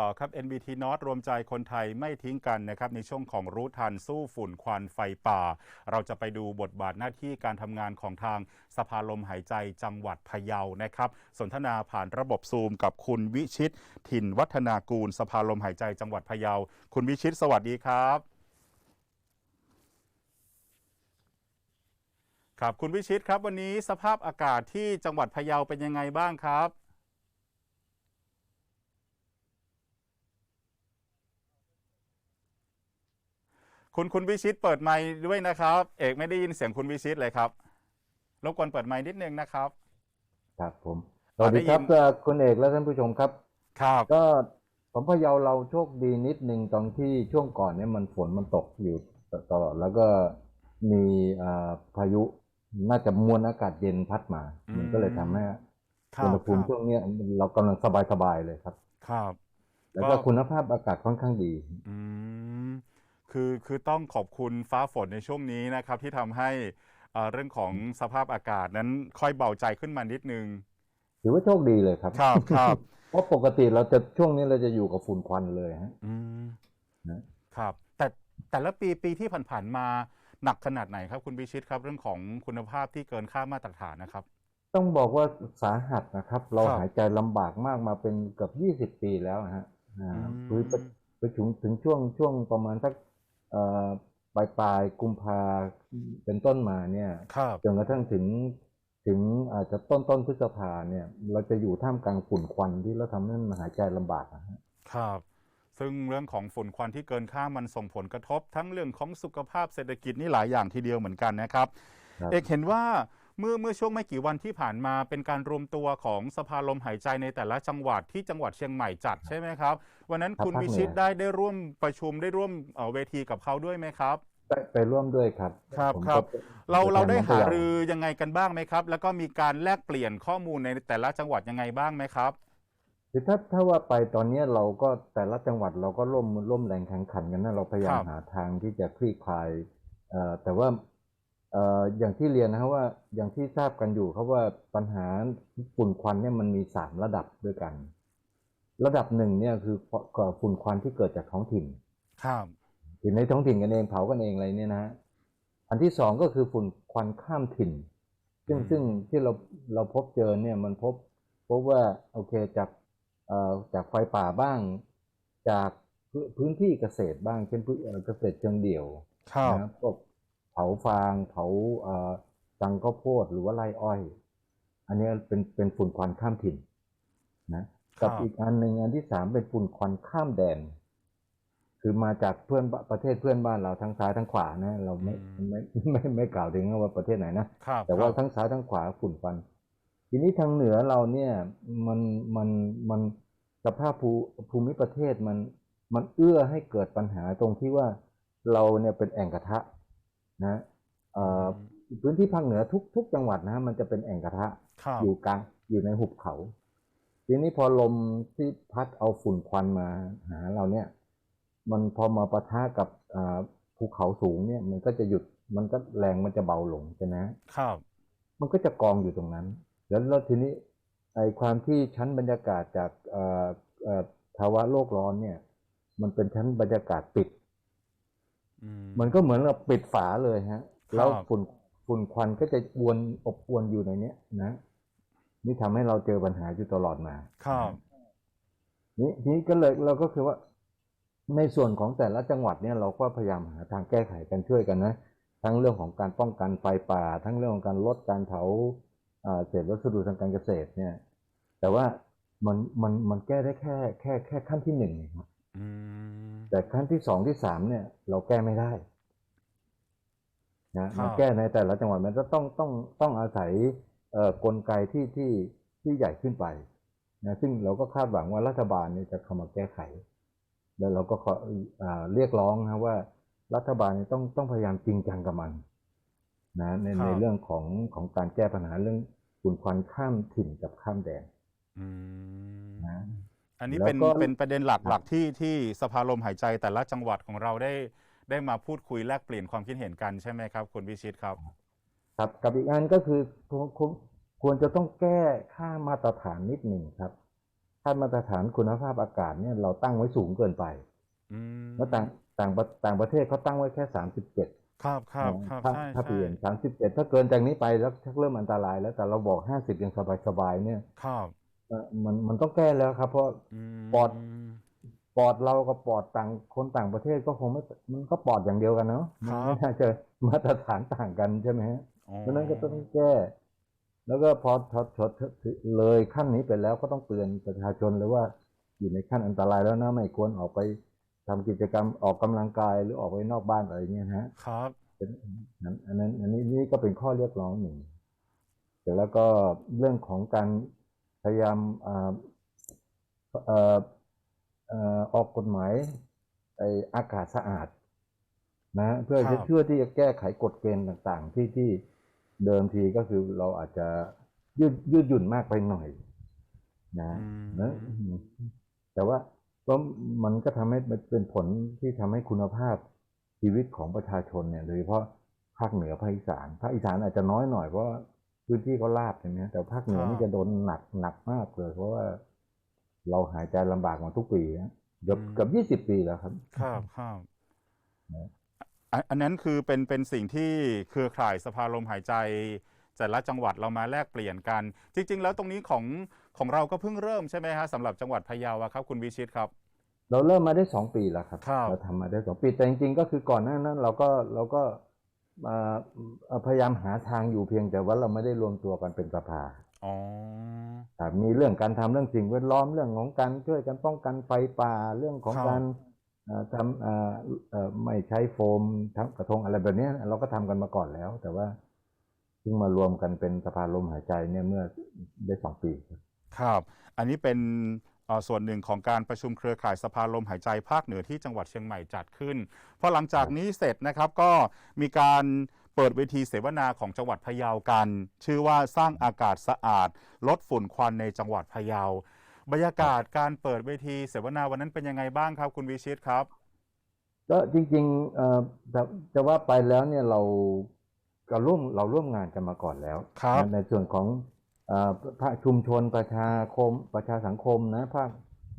ต่อครับ NBT North รวมใจคนไทยไม่ทิ้งกันนะครับในช่วงของรู้ทันสู้ฝุ่นควันไฟป่า เราจะไปดูบทบาทหน้าที่การทำงานของทางสภาลมหายใจจังหวัดพะเยานะครับ สนทนาผ่านระบบซูมกับคุณวิชิต ถิ่นวัฒนากูล สภาลมหายใจจังหวัดพะเยา คุณวิชิต สวัสดีครับ ครับคุณวิชิตครับวันนี้สภาพอากาศที่จังหวัดพะเยาเป็นยังไงบ้างครับ คุณคุณวิชิตเปิดไมค์ด้วยนะครับ เอกไม่ได้ยินเสียงคุณวิชิตเลยครับรบกวนเปิดไมค์นิดนึงนะครับ ครับผมสอ่าวัสดีครับได้ยินเอ่อคุณเอกและท่านผู้ชมครับ ครับก็ผมพะเยาเราโชคดีนิดนึงตอนที่ช่วงก่อนเนี่ยมันฝนมันตกอยู่ตลอดแล้วก็มีอ่าพายุน่าจะมวลอากาศเย็นพัดมาอืมมันก็เลยทำให้ครัอุบณหภูมิครับช่วงเนี้ยเรากำลังสบายๆเลยครับ ครับ แล้วก็ก็คุณภาพอากาศค่อนข้างดี อืม คือคือต้องขอบคุณฟ้าฝนในช่วงนี้นะครับ ที่ทำให้เอ่อเรื่องของสภาพอากาศนั้นค่อยเบาใจขึ้นมานิดนึง ถือว่าโชคดีเลยครับ ครับครับเพราะปกติเราจะช่วงนี้เราจะอยู่กับฝุ่นควันเลยฮะ อืมนะ ครับ แต่แต่ละปีปีที่ผ่านๆมาหนักขนาดไหนครับ คุณพิชิตครับ เรื่องของคุณภาพที่เกินค่ามาตรฐานนะครับ ต้องบอกว่าสาหัสนะครับ เราครับหายใจลำบากมากมาเป็นเกือบยี่สิบปีแล้วนะฮะอ่าอืม คือไปไปถึงถึงช่วงช่วงประมาณสักเอ่อ ปลายปลายกุมภาเป็นต้นมาเนี่ยครับจนกระทั่งถึงถึงอาจจะต้นต้นพฤษภาเนี่ย เราจะอยู่ท่ามกลางฝุ่นควันที่เราทำให้มันหายใจลำบากนะฮะครับ ซึ่งเรื่องของฝุ่นควันที่เกินค่ามันส่งผลกระทบ ทั้งเรื่องของสุขภาพเศรษฐกิจนี่หลายอย่างทีเดียวเหมือนกันนะครับครับเอกเห็นว่า เมื่อเมื่อช่วงไม่กี่วันที่ผ่านมาเป็นการรวมตัวของสภาลมหายใจในแต่ละจังหวัดที่จังหวัดเชียงใหม่จัดใช่ไหมครับ วันนั้นครับคุณภาควิเหนือชิตได้ได้ร่วมประชุมได้ร่วมเอ่อเวทีกับเขาด้วยไหมครับไปไปร่วมด้วยครับครับผมครับก็เราตัวแทนเราได้ของพะหาเยรือยังไงกันบ้างไหมครับ แล้วก็มีการแลกเปลี่ยนข้อมูลในแต่ละจังหวัดยังไงบ้างไหมครับคือถ้าถ้าว่าไปตอนเนี้ยเราก็แต่ละจังหวัดเราก็ร่วมร่วมแรงแข่งขันกันนะเราพยายามครับหาทางที่จะคลี่คลายเอ่อแต่ว่าเอ่ออย่างที่เรียนนะครับว่าอย่างที่ทราบกันอยู่ครับว่าปัญหาฝุ่นควันเนี่ยมันมีสามระดับด้วยกัน ระดับหนึ่งเนี่ยคือฝุ่นควันที่เกิดจากท้องถิ่น ครับอยู่ในท้องถิ่นกันเองเผากันเองอะไรเนี่ยนะฮะอันที่สองก็คือฝุ่นควันข้ามถิ่น ซึ่งอืมซึ่งที่เราเราพบเจอเนี่ยมันพบพบว่าโอเคจากเอ่อจากไฟป่าบ้าง จากพื้นพื้นที่เกษตรบ้างเช่นพื้นเอ่อเกษตรเชิงเดี่ยวครับนะพวกเผาฟางเผาเอ่อจังข้าวโพดหรือว่าไร่อ้อย อันเนี้ยเป็นเป็นฝุ่นควันข้ามถิ่นนะกับอีกอันหนึ่งอันที่สามเป็นฝุ่นควันข้ามแดน คือมาจากเพื่อนบประเทศเพื่อนบ้านเราทั้งซ้ายทั้งขวานะเราไม่อืมไม่ไม่ไม่ไม่กล่าวถึงว่าประเทศไหนนะครับแต่ว่าครับทั้งซ้ายทั้งขวาฝุ่นควัน ทีนี้ทางเหนือเราเนี่ยมันมันมันสภาพภูภูมิประเทศมันมันเอื้อให้เกิดปัญหาตรงที่ว่าเราเนี่ยเป็นแอ่งกระทะ นะเอ่อพื้นที่ภาคเหนือทุกทุกจังหวัดนะฮะมันจะเป็นแอ่งกระทะครับอยู่กลางอยู่ในหุบเขา ทีนี้พอลมที่พัดเอาฝุ่นควันมาหาเราเนี่ย มันพอมาปะทะกับอ่าภูเขาสูงเนี่ย มันก็จะหยุดมันก็แรงมันจะเบาลงใช่ไหมครับ มันก็จะกองอยู่ตรงนั้น แล้วแล้วทีนี้ไอความที่ชั้นบรรยากาศจากเอ่อเอ่อภาวะโลกร้อนเนี่ย มันเป็นชั้นบรรยากาศปิดอื มมันก็เหมือนเราปิดฝาเลยฮะ แล้วครับฝุ่นฝุ่นควันก็จะอวนอบอวนอยู่ในเนี้ยนะนี่ทำให้เราเจอปัญหาอยู่ตลอดมา ครับนี่ทีนี้ก็เลยเราก็คือว่า ในส่วนของแต่ละจังหวัดเนี่ยเราก็พยายามหาทางแก้ไขกันช่วยกันนะทั้งเรื่องของการป้องกันไฟป่า ทั้งเรื่องของการลดการเผาอ่าเศษวัสดุทางการเกษตรเนี่ย แต่ว่ามันมันมันแก้ได้แค่แค่แค่ขั้นที่หนึ่งครับอืม แต่ขั้นที่สองที่สามเนี่ย เราแก้ไม่ได้นะครับมันแก้ในแต่ละจังหวัดมันจะต้องต้องต้องอาศัยเอ่อกลไกที่ที่ที่ใหญ่ขึ้นไปนะซึ่งเราก็คาดหวังว่ารัฐบาลเนี่ยจะเข้ามาแก้ไข แล้วเราก็ขออ่าเรียกร้องนะว่า รัฐบาลเนี่ยต้องต้องพยายามจริงจังกับมันนะในครับในเรื่องของของการแก้ปัญหาเรื่องฝุ่นควันข้ามถิ่นกับข้ามแดนอืมนะ อันนี้แล้วเป็นก็ เป็นประเด็นหครัลักบๆที่ที่สภาลมหายใจแต่ละจังหวัดของเราได้ได้มาพูดคุยแลกเปลี่ยนความคิดเห็นกันใช่ไหมครับคุณวิชิตครับ ครับกับอีกอันก็คือควรควรควรจะต้องแก้ค่ามาตรฐานนิดหนึ่งครับ ค่ามาตรฐานคุณภาพอากาศเนี่ยเราตั้งไว้สูงเกินไปอืมแล้วต่างต่างประต่างประเทศเขาตั้งไว้แค่สามสิบเจ็ดครับครับครับถ้าใช่ถ้าใช่เปลี่ยนสามสิบเจ็ดถ้าเกินจากนี้ไปแล้วชักเริ่มอันตรายแล้วแต่เราบอกห้าสิบยังสบายๆเนี่ย ครับ เอ่อมันมันต้องแก้แล้วครับ เพราะมปอดปอดเรากับปอดต่างคนต่างประเทศก็คงไม่มันก็ปอดอย่างเดียวกันเนาะมันไม่น่าจะมาตรฐานต่างกันใช่ไหมฮะอ๋อเพราะฉะนั้นก็ต้องแก้ แล้วก็พอทอดชดเลยขั้นนี้ไปแล้วก็ต้องเตือนประชาชนเลยว่า อยู่ในขั้นอันตรายแล้วนะไม่ควรออกไปทำกิจกรรมออกกำลังกายหรือออกไปนอกบ้านอะไรเงี้ยนะฮะ ครับ เป็นอันอันนั้นอันนี้นี่ก็เป็นข้อเรียกร้องหนึ่งแต่แล้วก็เรื่องของการ พยายามอ่าเอ่อเอ่อออกกฎหมายไออากาศสะอาดนะเพื่อครัจะบเพื่อที่จะแก้ไขกฎเกณฑ์ต่างๆ ที่ที่เดิมทีก็คือเราอาจจะยืดยืดหยุ่นมากไปหน่อย นะอืมนะแต่ว่าก็มันก็ทำให้มันเป็นผลที่ทำให้คุณภาพชีวิตของประชาชนเนี่ยโดยเฉพาะภาคเหนือภาคอีสานภาคอีสานอาจจะน้อยหน่อยเพราะว่า พื้นที่เขาลาดใช่ไหมแต่ภาคเหนือนี่จะโดนหนักหนักมากเลย เพราะว่าเราหายใจลำบากมาทุกปีนะเกือบเกือบยี่สิบปีแล้วครับ ครับครับนะอันอันนั้นคือเป็นเป็นสิ่งที่เครือข่ายสภาลมหายใจแต่ละจังหวัดเรามาแลกเปลี่ยนกัน จริง ๆ แล้วตรงนี้ของของเราก็เพิ่งเริ่มใช่ไหมฮะสำหรับจังหวัดพะเยาอะครับ คุณวิชิตครับ เราเริ่มมาได้สองปีแล้วครับครับเราทำมาได้สองปีแต่จริงๆก็คือก่อนหน้านั้น เราก็เราก็อ่าเอ่อ พยายามหาทางอยู่เพียงแต่ว่าเราไม่ได้รวมตัวกันเป็นสภาอ๋อครับมีเรื่องการทำเรื่องสิ่งแวดล้อมเรื่องของการช่วยกันป้องกันไฟป่าเรื่องของครับการเอ่อทำเอ่อเอ่อไม่ใช้โฟมทั้งกระทงอะไรแบบเนี้ยเราก็ทำกันมาก่อนแล้ว แต่ว่าเพิ่งมารวมกันเป็นสภาลมหายใจเนี่ยเมื่อได้สองปีครับครับอันนี้เป็นเอ่อ ส่วนหนึ่งของการประชุมเครือข่ายสภาลมหายใจภาคเหนือที่จังหวัดเชียงใหม่จัดขึ้นพอหลังจากนี้เสร็จนะครับก็มีการเปิดเวทีเสวนาของจังหวัดพะเยากัน ชื่อว่าสร้างอากาศสะอาด ลดฝุ่นควันในจังหวัดพะเยา บรรยากาศการเปิดเวทีเสวนาวันนั้นเป็นยังไงบ้างครับ คุณวิชิตครับ ก็จริงๆเอ่อจะจะว่าไปแล้วเนี่ยเราก็ร่วมเราร่วมงานกันมาก่อนแล้วครับในส่วนของเอ่อ ภาคชุมชนประชาคมประชาสังคมนะภาค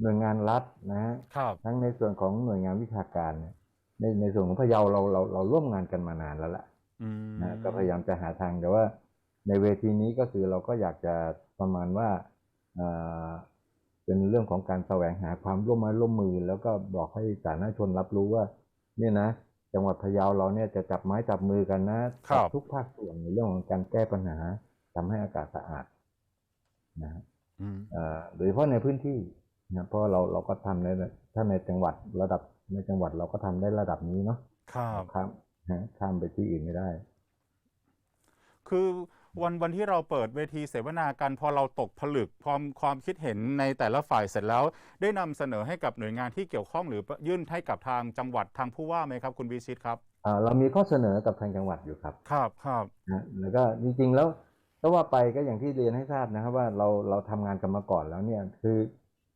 หน่วยงานรัฐนะฮะครับทั้งในส่วนของหน่วยงานวิชาการเนี่ยในในส่วนของพะเยาเราเราเราร่วมงานกันมานานแล้วล่ะอืมนะก็พยายามจะหาทางแต่ว่า ในเวทีนี้ก็คือเราก็อยากจะประมาณว่าเอ่อเป็นเรื่องของการแสวงหาความร่วมไมือร่วมมือ แล้วก็บอกให้สาธารณชนรับรู้ว่า เนี่ยนะ จังหวัดพะเยาเราเนี่ยจะจับไม้จับมือกันนะครับทุกภาคส่วนในเรื่องของการแก้ปัญหาทำให้อากาศสะอาด นะฮะอืมเอ่อโดยเฉพาะในพื้นที่นะเพราะเราเราก็ทำในถ้าในจังหวัดระดับในจังหวัดเราก็ทำได้ระดับนี้เนาะครับข้ามฮะข้ามไปที่อื่นไม่ได้ คือวันวันที่เราเปิดเวทีเสวนากันพอเราตกผลึกความความคิดเห็นในแต่ละฝ่ายเสร็จแล้ว ได้นำเสนอให้กับหน่วยงานที่เกี่ยวข้องหรือยื่นให้กับทางจังหวัดทางผู้ว่าไหมครับ คุณวิชิตครับอ่าเรามีข้อเสนอกับทางจังหวัดอยู่ครับ ครับครับนะแล้วก็จริงๆแล้ว ถ้าว่าไปก็อย่างที่เรียนให้ทราบนะครับว่าเราเราทำงานกันมาก่อนแล้วเนี่ยคือ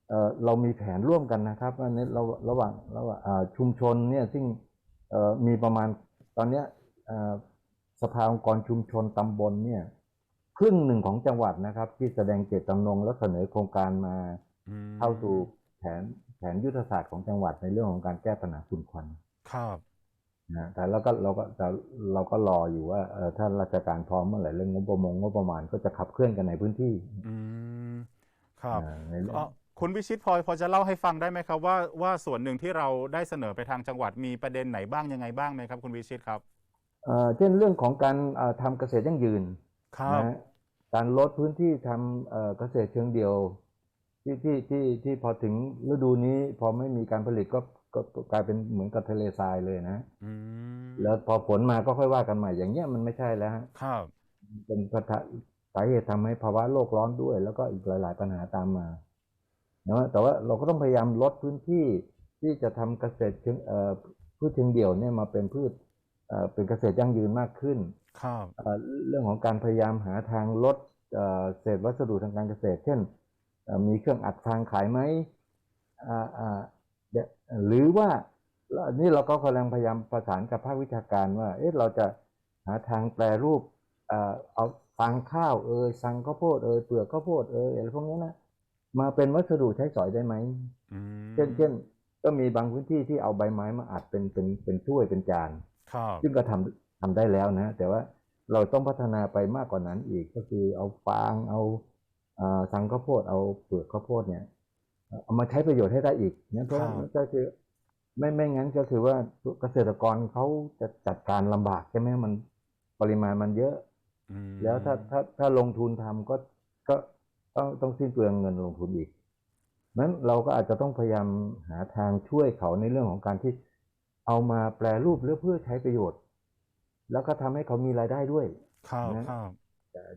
เอ่อเรามีแผนร่วมกันนะครับว่าในเราระหว่างระหว่างอ่าชุมชนเนี่ยซึ่งเอ่อมีประมาณตอนเนี้ยเอ่อสภาองค์กรชุมชนตำบลเนี่ยครึ่งหนึ่งของจังหวัดนะครับ ที่แสดงเจตจำนงและเสนอโครงการมาอืมเข้าสู่แผนแผนยุทธศาสตร์ของจังหวัดในเรื่องของการแก้ปัญหาฝุ่นควันครับ นะแต่เราก็เราก็แต่เราก็รออยู่ว่าเออถ้าราชการพร้อมเมื่อไหร่เรื่องงบประมงงบประมาณก็จะขับเคลื่อนกันในพื้นที่ อืมครับอ่าในเรื่องเอ่อคุณวิชิตพอพอจะเล่าให้ฟังได้ไหมครับ ว่าว่าส่วนหนึ่งที่เราได้เสนอไปทางจังหวัดมีประเด็นไหนบ้างยังไงบ้างไหมครับ คุณวิชิตครับเอ่อเช่นเรื่องของการเอ่อทำเกษตรยั่งยืนครับนะฮะการลดพื้นที่ทำเอ่อเกษตรเชิงเดียวที่ที่ที่ที่พอถึงฤดูนี้พอไม่มีการผลิตก็ ก็ก็กลายเป็นเหมือนกับทะเลทรายเลยนะอืมแล้วพอฝนมาก็ค่อยว่ากันใหม่อย่างเงี้ยมันไม่ใช่แล้วฮะครับเป็นปัญหาสาเหตุทำให้ภาวะโลกร้อนด้วย แล้วก็อีกหลาย ๆ ปัญหาตามมานะแต่ว่าเราก็ต้องพยายามลดพื้นที่ที่จะทำเกษตรเชิงเอ่อพืชเชิงเดี่ยวเนี่ยมาเป็นพืชเอ่อเป็นเกษตรยั่งยืนมากขึ้นครับเอ่อเรื่องของการพยายามหาทางลดเอ่อเศษวัสดุทางการเกษตร เช่นเอ่อมีเครื่องอัดฟางขายไหมอ่าอ่าเดี๋ยว หรือว่าแล้วนี่เราก็กำลังพยายามประสานกับภาควิชาการว่า เอ๊ะเราจะหาทางแปรรูปเอ่อเอาฟางข้าวเอยสังข้าวโพดเอยเปลือกข้าวโพดเอยอะไรพวกนี้นะมาเป็นวัสดุใช้สอยได้ไหมอืมเช่นเช่นก็มีบางพื้นที่ที่เอาใบไม้มาอัดเป็นเป็นเป็นถ้วยเป็นจานครับซึ่งก็ทำทำได้แล้วนะ แต่ว่าเราต้องพัฒนาไปมากกว่านั้นอีกก็คือเอาฟางเอาเอ่อสังข้าวโพดเอาเปลือกข้าวโพดเนี่ย เอามาใช้ประโยชน์ให้ได้อีกนะเพราะก็คือไม่ไม่งั้นก็คือว่าเกษตรกรเขาจะจัดการลำบากใช่ไหมมันปริมาณมันเยอะอืมแล้วถ้าถ้าถ้าลงทุนทำก็ก็ต้องต้องสิ้นเปลืองเงินลงทุนอีกนั้นเราก็อาจจะต้องพยายามหาทางช่วยเขาในเรื่องของการที่เอามาแปลรูปเพื่อเพื่อใช้ประโยชน์ แล้วก็ทำให้เขามีรายได้ด้วยครับนะครับ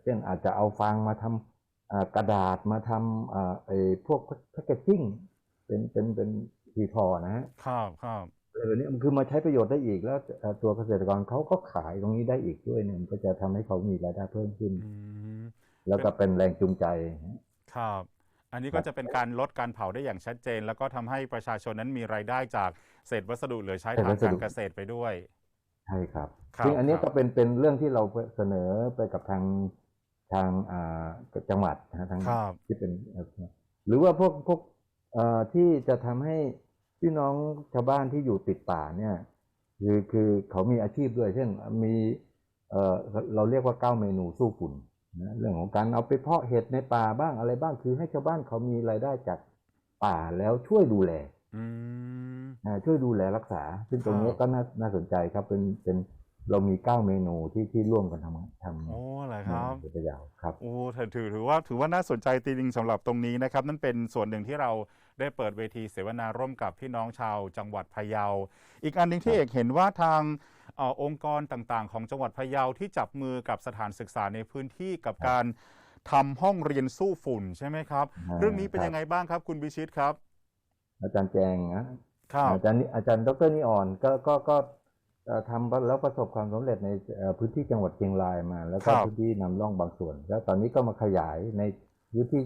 เช่นอาจจะเอาฟางมาทำอ่า กระดาษมาทำอ่าไอ้พวกแพคเกจจิ้งเป็นเป็นเป็นทีพอนะฮะครับครับเออเนี่ยมันคือมาใช้ประโยชน์ได้อีกแล้วเอ่อตัวเกษตรกรเขาก็ขายตรงนี้ได้อีกด้วยเนี่ยมันก็จะทำให้เขามีรายได้เพิ่มขึ้นอืมแล้วก็เป็นแรงจูงใจครับ อันนี้ก็จะเป็นการลดการเผาได้อย่างชัดเจน แล้วก็ทำให้ประชาชนนั้นมีรายได้จากเศษวัสดุเหลือใช้เศษทาวังสดุการเกษตรไปด้วย ใช่ครับครับซึ่งอันนี้ครับก็เป็นเป็นเรื่องที่เราเสนอไปกับทาง ทางอ่าจังหวัดนะฮะทางครับที่เป็นเอ่อหรือว่าพวกพวกเอ่อที่จะทำให้พี่น้องชาวบ้านที่อยู่ติดป่าเนี่ยคือคือเขามีอาชีพด้วย เช่นมีเอ่อเราเรียกว่าเก้าเมนูสู้ฝุ่นนะเรื่องของการเอาไปเพาะเห็ดในป่าบ้างอะไรบ้างคือให้ชาวบ้านเขามีรายได้จากป่าแล้วช่วยดูแลอืมอ่าช่วยดูแลรักษา ซึ่งตรงนี้ครับก็น่าน่าสนใจครับเป็นเป็น เรามีเก้าเมนูที่ที่ร่วมกันทำทำโอ้เหรอครับเป็นตัวอย่างครับโอ้ถือถือถือว่าถือว่าน่าสนใจจริงๆสำหรับตรงนี้นะครับ นั่นเป็นส่วนหนึ่งที่เราได้เปิดเวทีเสวนาร่วมกับพี่น้องชาวจังหวัดพะเยา อีกอันหนึ่งที่ครับเอกเห็นว่าทางเออองค์กรต่างๆ ของจังหวัดพะเยาที่จับมือกับสถานศึกษาในพื้นที่กับการทำห้องเรียนสู้ฝุ่นใช่ไหมครับอ่าเรื่องนี้เป็นครับยังไงบ้างครับ คุณบิชิตครับ อาจารย์แจงนะครับอาจารย์นิอาจารย์ดรนิออนก็ก็ก็เอ่อ ทำแล้วประสบความสำเร็จในเอ่อพื้นที่จังหวัดเชียงรายมา แล้วก็ครับพื้นที่นำร่องบางส่วน แล้วตอนนี้ก็มาขยายในพื้นที่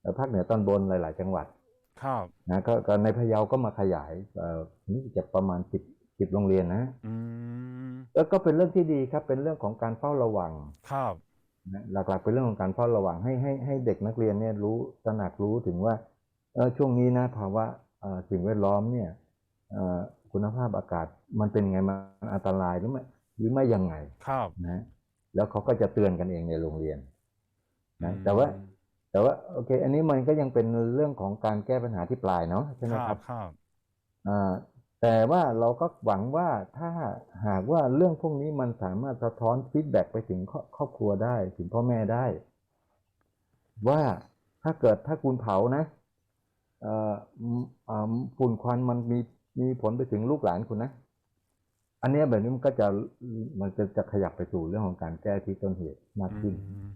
เอ่อภาคเหนือตอนบนหลาย ๆ จังหวัดครับนะก็ก็ในพะเยาก็มาขยายเอ่อนี่จะประมาณสิบสิบโรงเรียนนะอืมแล้วก็เป็นเรื่องที่ดีครับ เป็นเรื่องของการเฝ้าระวังครับนะหลักๆเป็นเรื่องของการเฝ้าระวังให้ให้ให้เด็กนักเรียนเนี่ยรู้ตระหนักรู้ถึงว่าเออช่วงนี้นะภาวะเอ่อสิ่งแวดล้อมเนี่ยเอ่อ คุณภาพอากาศมันเป็นไงมันอันตรายหรือไม่หรือไม่ยังไงครับนะแล้วเขาก็จะเตือนกันเองในโรงเรียนนะอืมแต่ว่า แต่ว่าโอเค อันนี้มันก็ยังเป็นเรื่องของการแก้ปัญหาที่ปลายเนาะใช่ไหมคครัรับบครับอ่าแต่ว่าเราก็หวังว่าถ้าหากว่าเรื่องพวกนี้มันสามารถสะท้อนฟีดแบ็กไปถึงครอบครอบครัวได้ ถึงพ่อแม่ได้ ว่าถ้าเกิดถ้าคุณเผานะเอ่ออืมอ่าฝุ่นควันมันมี มีผลไปถึงลูกหลานคุณนะ อันเนี้ยแบบนี้มันก็จะมันจะจะขยับไปสู่เรื่องของการแก้ที่ต้นเหตุมากขึ้นอืม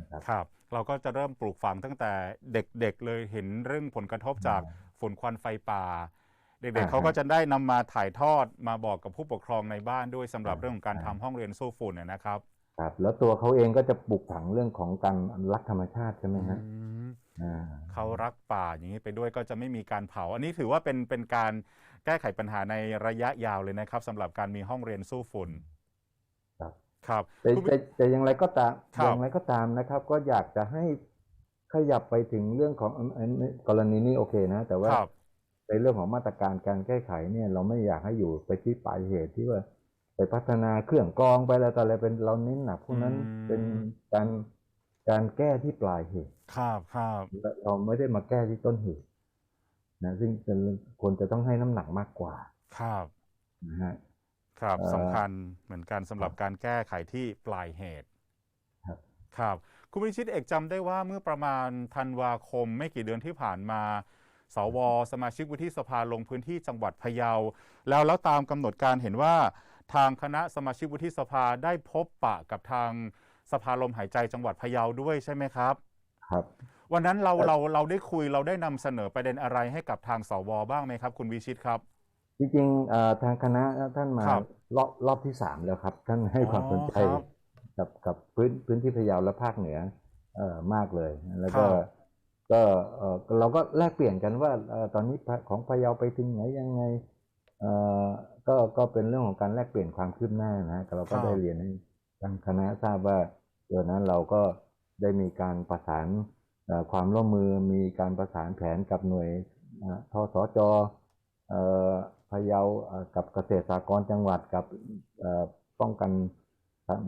นะครับครับ เราก็จะเริ่มปลูกฝังตั้งแต่เด็กๆเลยเห็นเรื่องผลกระทบจากฝุ่นควันไฟป่า เด็กๆอ่าเขาก็จะได้นำมาถ่ายทอดมาบอกกับผู้ปกครองในบ้านด้วยสำหรับอ่าเรื่องของการทำอ่าห้องเรียนสู้ฝุ่นนะนะครับครับแล้วตัวเขาเองก็จะปลูกฝังเรื่องของการรักธรรมชาติใช่ไหมฮะอืมอ่าเขารักป่าอย่างนี้ไปด้วยก็จะไม่มีการเผา อันนี้ถือว่าเป็นเป็นการ แก้ไขปัญหาในระยะยาวเลยนะครับสำหรับการมีห้องเรียนสู้ฝุ่น ครับครับแต่คุณ แต่แต่อย่างไรก็ตามครับ อย่างไรก็ตามนะครับ ก็อยากจะให้ขยับไปถึงเรื่องของอันอันอันกรณีนี้โอเคนะ แต่ว่าครับ ในเรื่องของมาตรการการแก้ไขเนี่ย เราไม่อยากให้อยู่ไปที่ปลายเหตุที่ว่าไปพัฒนาเครื่องกรองไปอะไรต่ออะไรเป็นเราเน้นหนักพวกนั้นอืม เป็นการการแก้ที่ปลายเหตุครับครับและเราไม่ได้มาแก้ที่ต้นเหตุ นะซึ่งเป็นควรจะต้องให้น้ำหนักมากกว่า ครับนะฮะครับเอ่อสำคัญเหมือนกันสำหรับครับการแก้ไขที่ปลายเหตุ ครับครับคุณวิชิตเอกจำได้ว่าเมื่อประมาณธันวาคมไม่กี่เดือนที่ผ่านมา สว สมาชิกวุฒิสภาลงพื้นที่จังหวัดพะเยา แล้วแล้วตามกำหนดการเห็นว่าทางคณะสมาชิกวุฒิสภาได้พบปะกับทางสภาลมหายใจจังหวัดพะเยาด้วยใช่ไหมครับ ครับ วันนั้นเราครับเราเราได้คุยเราได้นำเสนอประเด็นอะไรให้กับทางสวบ้างไหมครับ คุณวิชิตครับ จริงๆเอ่อทางคณะท่านมาครับรอบรอบที่สามแล้วครับ ท่านให้อ๋อความสนใจครับกับกับพื้นพื้นที่พะเยาและภาคเหนือเอ่อมากเลย แล้วก็ครับ ก็เอ่อเราก็แลกเปลี่ยนกันว่าเอ่อตอนนี้ของพะเยาไปถึงไหนยังไงเอ่อก็ก็เป็นเรื่องของการแลกเปลี่ยนความคืบหน้านะเราก็ได้เรียนให้ทางคณะทราบว่าเดี๋ยวนั้นเราก็ได้มีการประสานเอ่อ ความร่วมมือมีการประสานแผนกับหน่วยอ่าทสจเอ่อพะเยาเอ่อกับเกษตรสากรจังหวัดกับเอ่อป้องกัน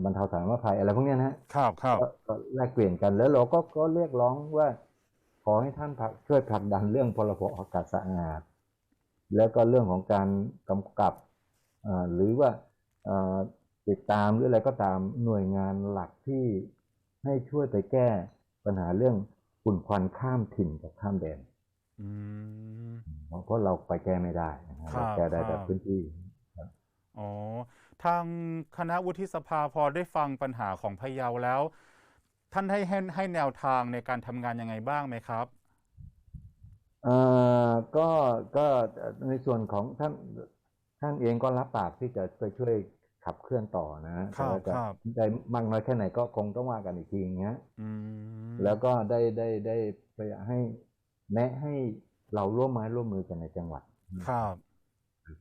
บรรเทาสาธารณภัยอะไรพวกเนี้ยนะฮะครับครับก็ก็แลกเปลี่ยนกันแล้วเราก็ก็เรียกร้องว่า ขอให้ท่านผลักช่วยผลักดันเรื่องพรบอากาศสะอาด แล้วก็เรื่องของการกำกับเอ่อหรือว่าเอ่อติดตามหรืออะไรก็ตามหน่วยงานหลักที่ให้ช่วยไปแก้ปัญหาเรื่อง ฝุ่นควันข้ามถิ่นกับข้ามแดนอืมเพราะเพราะเราไปแก้ไม่ได้นะฮะครับเราแก้ได้แต่ครับพื้นที่อ๋อทางคณะวุฒิสภาพอได้ฟังปัญหาของพะเยาแล้ว ท่านให้ให้ให้แนวทางในการทำงานยังไงบ้างไหมครับเอ่อก็ก็ในส่วนของท่านท่านเองก็รับปากที่จะไปช่วย ขับเคลื่อนต่อนะครับแต่ว่าจะครับได้มากน้อยแค่ไหนก็คงต้องว่ากันอีกทีอย่างเงี้ยอืมแล้วก็ได้ได้ได้พยายามให้แนะให้เราร่วมไม้ร่วมมือกันในจังหวัด ครับ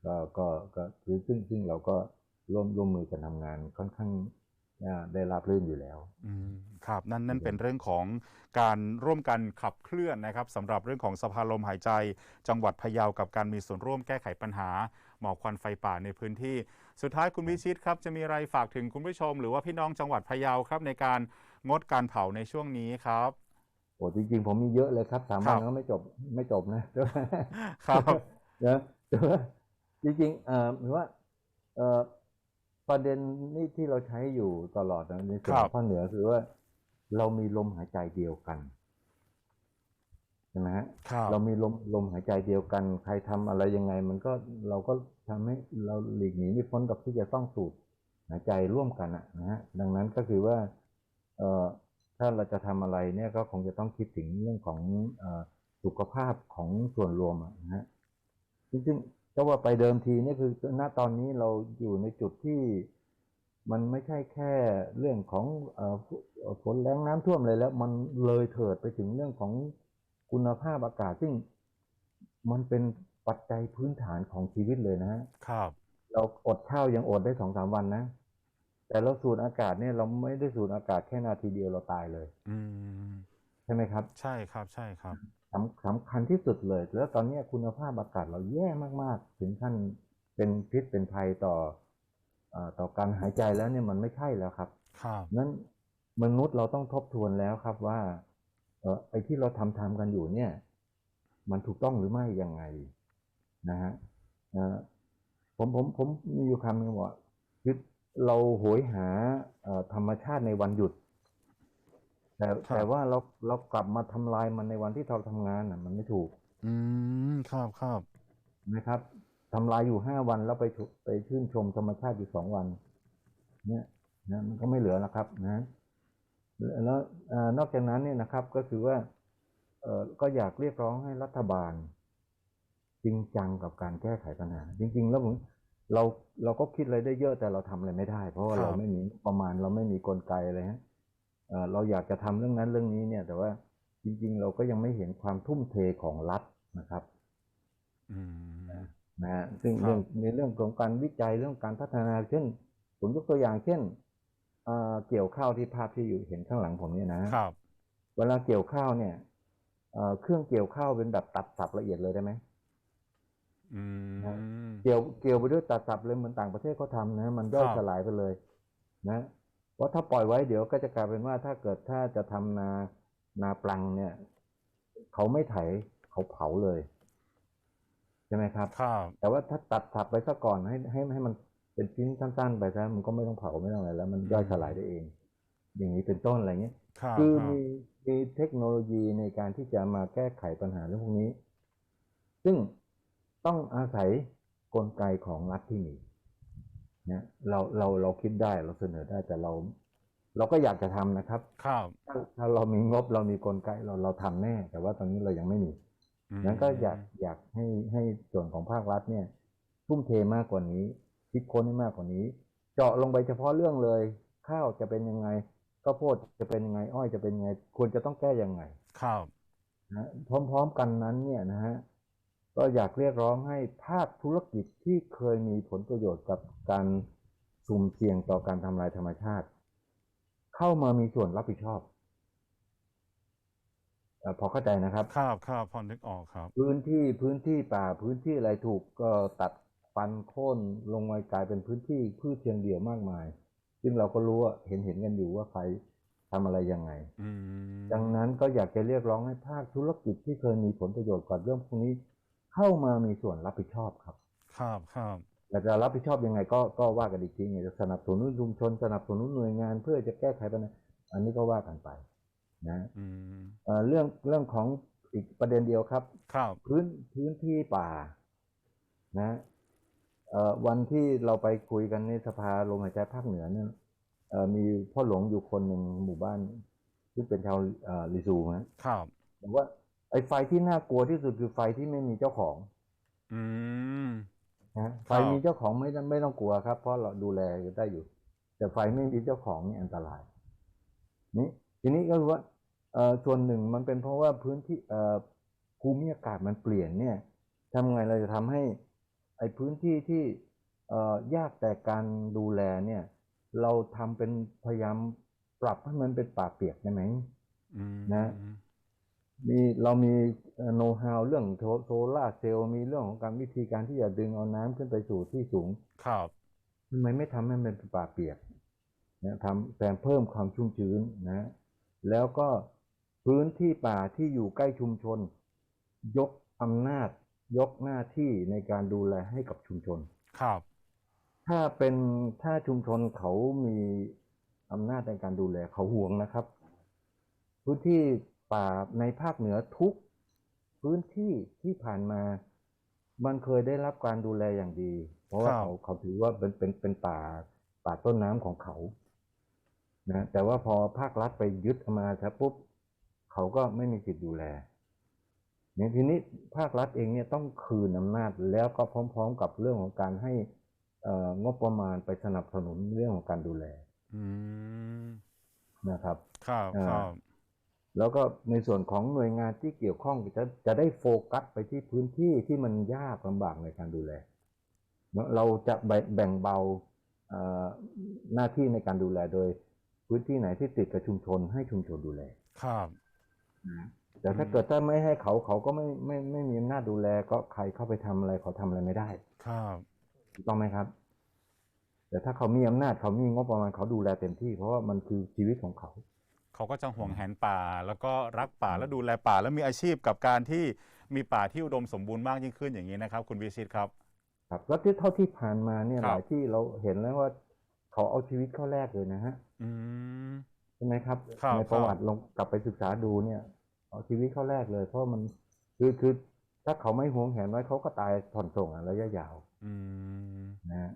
ก็ก็ก็คือซึ่งซึ่งเราก็ร่วมร่วมมือกันทำงานค่อนข้างอ่า ได้ราบรื่นอยู่แล้วอืมครับนั่นนั่นเป็นเรื่องของการร่วมกันขับเคลื่อนนะครับสำหรับเรื่องของสภาลมหายใจ จังหวัดพะเยากับการมีส่วนร่วมแก้ไขปัญหา หมอกควันไฟป่าในพื้นที่ สุดท้ายคุณวิชิตครับจะมีอะไรฝากถึงคุณผู้ชม หรือว่าพี่น้องจังหวัดพะเยาครับในการงดการเผาในช่วงนี้ครับโอ้จริงๆ ผมมีเยอะเลยครับสามครัวันบก็ไม่จบไม่จบนะครับนะแต่ว่าจริงๆเอ่อหรือว่าเอ่อ ประเด็นนี้ที่เราใช้อยู่ตลอดนะในส่วนครัขอบงภาคเหนือคือว่า เรามีลมหายใจเดียวกันใช่ไหมฮะครับเรามีลมลมหายใจเดียวกัน ใครทำอะไรยังไง มันก็เราก็ทำให้เราหลีกหนีไม่พ้นกับที่จะต้องสูดหายใจร่วมกันอะนะฮะดังนั้นก็คือว่า เอ่อถ้าเราจะทำอะไรเนี่ยก็คงจะต้องคิดถึงเรื่องของเอ่อสุขภาพของส่วนรวมอะนะฮะจริงๆ ก็ว่าไปเดิมทีเนี่ยคือณตอนนี้เราอยู่ในจุดที่มันไม่ใช่แค่เรื่องของเอ่อฝเอ่อฝนแรงน้ำท่วมเลยแล้ว มันเลยเถิดไปถึงเรื่องของคุณภาพอากาศซึ่งมันเป็นปัจจัยพื้นฐานของชีวิตเลยนะฮะครับ เราอดข้าวยังอดได้สองสามวันนะ แต่เราสูดอากาศเนี่ยเราไม่ได้สูดอากาศแค่นาทีเดียวเราตายเลย อืมใช่ไหมครับ ใช่ครับใช่ครับ สำสำคัญที่สุดเลย แล้วตอนนี้คุณภาพอากาศเราแย่มากๆ ถึงขั้นเป็นพิษเป็นภัยต่อเอ่อต่อการหายใจแล้วเนี่ยมันไม่ใช่แล้วครับครับนั้นมนุษย์เราต้องทบทวนแล้วครับว่าเออไอ้ที่เราทำทำกันอยู่เนี่ย มันถูกต้องหรือไม่ยังไงนะฮะเอ่อผมผมผมมีอยู่คำหนึงว่าคือเราโหยหาเอ่อธรรมชาติในวันหยุด แต่แต่ว่าเราเรากลับมาทำลายมันในวันที่เราทำงานน่ะ มันไม่ถูกอืมครับครับนะครับทำลายอยู่ห้าวันแล้วไปชุไปชื่นชมธรรมชาติอยู่สองวัน เนี่ยนะมันก็ไม่เหลือแล้วครับนะ แล้วเอ่อนอกจากนั้นเนี่ยนะครับก็คือว่าเออก็อยากเรียกร้องให้รัฐบาล จริงจังกับการแก้ไขปัญหา จริง ๆ แล้วผมเราเราก็คิดอะไรได้เยอะแต่เราทำอะไรไม่ได้ เพราะว่าครับเราไม่มีประมาณเราไม่มีกลไกอะไรฮะ เอ่อเราอยากจะทำเรื่องนั้นเรื่องนี้เนี่ย แต่ว่าจริง ๆ เราก็ยังไม่เห็นความทุ่มเทของรัฐนะครับอืมนะฮะซึ่งครับเรื่องในเรื่องของการวิจัยเรื่องการพัฒนาเช่น ผมยกตัวอย่างเช่นเอ่อเกี่ยวข้าวที่ภาพที่อยู่เห็นข้างหลังผมเนี่ยนะครับ เวลาเกี่ยวข้าวเนี่ยเอ่อเครื่องเกี่ยวข้าวเป็นแบบตัดสับละเอียดเลยได้ไหมอืมเกี่ยวเกี่ยวไปด้วยตัดสับเลยเหมือนต่างประเทศเขาทำนะ มันย่อยครับสลายไปเลย นะ เพราะถ้าปล่อยไว้เดี๋ยวก็จะกลายเป็นว่าถ้าเกิดถ้าจะทำนานาปลังเนี่ย เขาไม่ไถเขาเผาเลย ใช่ไหมครับครับแต่ว่าถ้าตัดสับไปซะก่อนให้ให้ให้มันเป็นชิ้นสั้นๆไปซะมันก็ไม่ต้องเผาไม่ต้องอะไรแล้ว มันย่อยสลายได้เอง อย่างนี้เป็นต้นอะไรเงี้ยครับคือครับมีมีเทคโนโลยีในการที่จะมาแก้ไขปัญหาเรื่องพวกนี้ ซึ่งต้องอาศัยกลไกของรัฐที่มี นะเราเราเราคิดได้เราเสนอได้แต่เรา เราก็อยากจะทำนะครับครับถ้าถ้าเรามีงบเรามีกลไกเราเราทำแน่ แต่ว่าตอนนี้เรายังไม่มีอืมนั้นก็อยากอยากให้ให้ส่วนของภาครัฐเนี่ยทุ่มเทมากกว่านี้ คิดค้นให้มากกว่านี้ เจาะลงไปเฉพาะเรื่องเลย ข้าวจะเป็นยังไงข้าวโพดจะเป็นยังไงอ้อยจะเป็นยังไง ควรจะต้องแก้ยังไงครับนะพร้อม ๆ กันนั้นเนี่ยนะฮะ ก็อยากเรียกร้องให้ภาคธุรกิจที่เคยมีผลประโยชน์กับการสุ่มเสี่ยงต่อการทำลายธรรมชาติ เข้ามามีส่วนรับผิดชอบเอ่อพอเข้าใจนะครับครับครับพอนึกออกครับ พื้นที่พื้นที่ป่าพื้นที่อะไรถูกก็ตัดฟันโค่นลงมากลายเป็นพื้นที่พืชเชิงเดี่ยวมากมาย ซึ่งเราก็รู้ว่าเห็นเห็นกันอยู่ว่าใครทำอะไรยังไงอืมดังนั้นก็อยากจะเรียกร้องให้ภาคธุรกิจที่เคยมีผลประโยชน์กับเรื่องพวกนี้ เข้ามามีส่วนรับผิดชอบครับครับครับแต่จะรับผิดชอบยังไงก็ก็ว่ากันอีกทีไงจะสนับสนุนชุมชนสนับสนุนหน่วยงานเพื่อจะแก้ไขปัญหาอันนี้ก็ว่ากันไป นะอืมเอ่อเรื่องเรื่องของอีกประเด็นเดียวครับครับพื้นพื้นที่ป่า นะเอ่อวันที่เราไปคุยกันในสภาลมหายใจภาคเหนือเนี่ยเอ่อมีพ่อหลวงอยู่คนหนึ่งหมู่บ้าน ที่งเป็นชาวเอ่อลิซูนะครับบอกว่า ไอ้ไฟที่น่ากลัวที่สุดคือไฟที่ไม่มีเจ้าของ อืมนะไฟครับมีเจ้าของไม่ต้องไม่ต้องกลัวครับ เพราะเราดูแลได้อยู่ แต่ไฟไม่มีเจ้าของนี่อันตราย นี่ทีนี้ก็รู้ว่าเอ่อส่วนหนึ่งมันเป็นเพราะว่าพื้นที่เอ่อภูมิอากาศมันเปลี่ยนเนี่ยทำไงเราจะทำให้ ไอ้พื้นที่ที่เอ่อยากแต่การดูแลเนี่ย เราทำเป็นพยายามปรับให้มันเป็นป่าเปียกได้ไหมอืมนะ มีเรามีโน้ตฮาวเรื่องโซลาร์เซลล์มีเรื่องของการวิธีการที่จะดึงเอาน้ำขึ้นไปสู่ที่สูง ครับทำไมไม่ทำให้มันเป็นป่าเปียกนะทำแต่เพิ่มความชุ่มชื้นนะ แล้วก็พื้นที่ป่าที่อยู่ใกล้ชุมชน ยกอำนาจยกหน้าที่ในการดูแลให้กับชุมชน ครับ ถ้าเป็นถ้าชุมชนเขามีอำนาจในการดูแลเขาห่วงนะครับ พื้นที่ ป่าในภาคเหนือทุกพื้นที่ที่ผ่านมา มันเคยได้รับการดูแลอย่างดี เพราะว่าครับเขาเขาถือว่าเป็นเป็นเป็นป่าป่าต้นน้ำของเขานะแต่ว่าพอภาครัฐไปยึดเอามาครับปุ๊บเขาก็ไม่มีสิทธิ์ดูแลเนี่ยทีนี้ภาครัฐเองเนี่ยต้องคืนอำนาจแล้วก็พร้อม ๆ กับเรื่องของการให้เอ่องบประมาณไปสนับสนุนเรื่องของการดูแลอืมนะครับ ครับอ่าครับ แล้วก็ในส่วนของหน่วยงานที่เกี่ยวข้องจะจะได้โฟกัสไปที่พื้นที่ที่มันยากลำบากในการดูแลเนอะเราจะแบ่งแบ่งเบาเอ่อหน้าที่ในการดูแลโดย พื้นที่ไหนที่ติดกับชุมชนให้ชุมชนดูแล ครับแต่ถ้าอืมเกิดถ้าไม่ให้เขาเขาก็ไม่ไม่ไม่มีอำนาจดูแล ก็ใครเข้าไปทำอะไรเขาทำอะไรไม่ได้ ครับถูกต้องไหมครับ แต่ถ้าเขามีอำนาจเขามีงบประมาณเขาดูแลเต็มที่ เพราะว่ามันคือชีวิตของเขา เขาก็จะห่วงแหนป่า แล้วก็รักป่าแล้วดูแลป่า แล้วมีอาชีพกับการที่มีป่าที่อุดมสมบูรณ์มากยิ่งขึ้นอย่างนี้นะครับ คุณวิชิตครับ ครับแล้วที่เท่าที่ผ่านมาเนี่ยครับหลายที่เราเห็นแล้วว่าเขาเอาชีวิตเข้าแลกเลยนะฮะอืมใช่ไหมครับครับในประวัติลองกลับไปศึกษาดูเนี่ย เอาชีวิตเข้าแลกเลย เพราะมันคือคือถ้าเขาไม่หวงแหนไว้เขาก็ตายผ่อนส่งอะระยะยาวอืมนะฮะ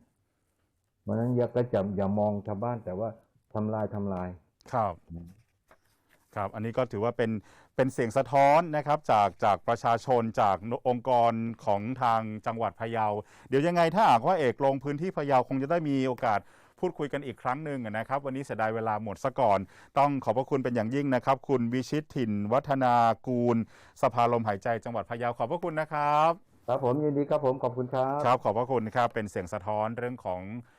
เพราะฉะนั้นอย่าก็จะอย่ามองชาวบ้านแต่ว่าทำลายทำลาย ครับ ครับอันนี้ก็ถือว่าเป็นเป็นเสียงสะท้อนนะครับจากจากประชาชนจากองค์กรของทางจังหวัดพะเยา เดี๋ยวยังไงถ้าหากว่าเอกลงพื้นที่พะเยาคงจะได้มีโอกาสพูดคุยกันอีกครั้งหนึ่งนะครับ วันนี้เสียดายเวลาหมดซะก่อน ต้องขอบพระคุณเป็นอย่างยิ่งนะครับ คุณวิชิตถิ่น วัฒนากูล สภาลมหายใจจังหวัดพะเยาขอบพระคุณนะครับ ครับผมยินดีครับผมขอบคุณครับ ครับขอบพระคุณครับเป็นเสียงสะท้อนเรื่องของเออ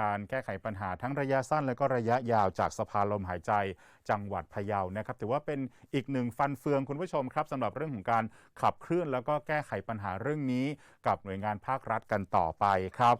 การแก้ไขปัญหาทั้งระยะสั้น และก็ระยะยาวจากสภาลมหายใจจังหวัดพะเยานะครับถือว่าเป็นอีกหนึ่งฟันเฟืองคุณผู้ชมครับสำหรับเรื่องของการขับเคลื่อนแล้วก็แก้ไขปัญหาเรื่องนี้กับหน่วยงานภาครัฐกันต่อไปครับ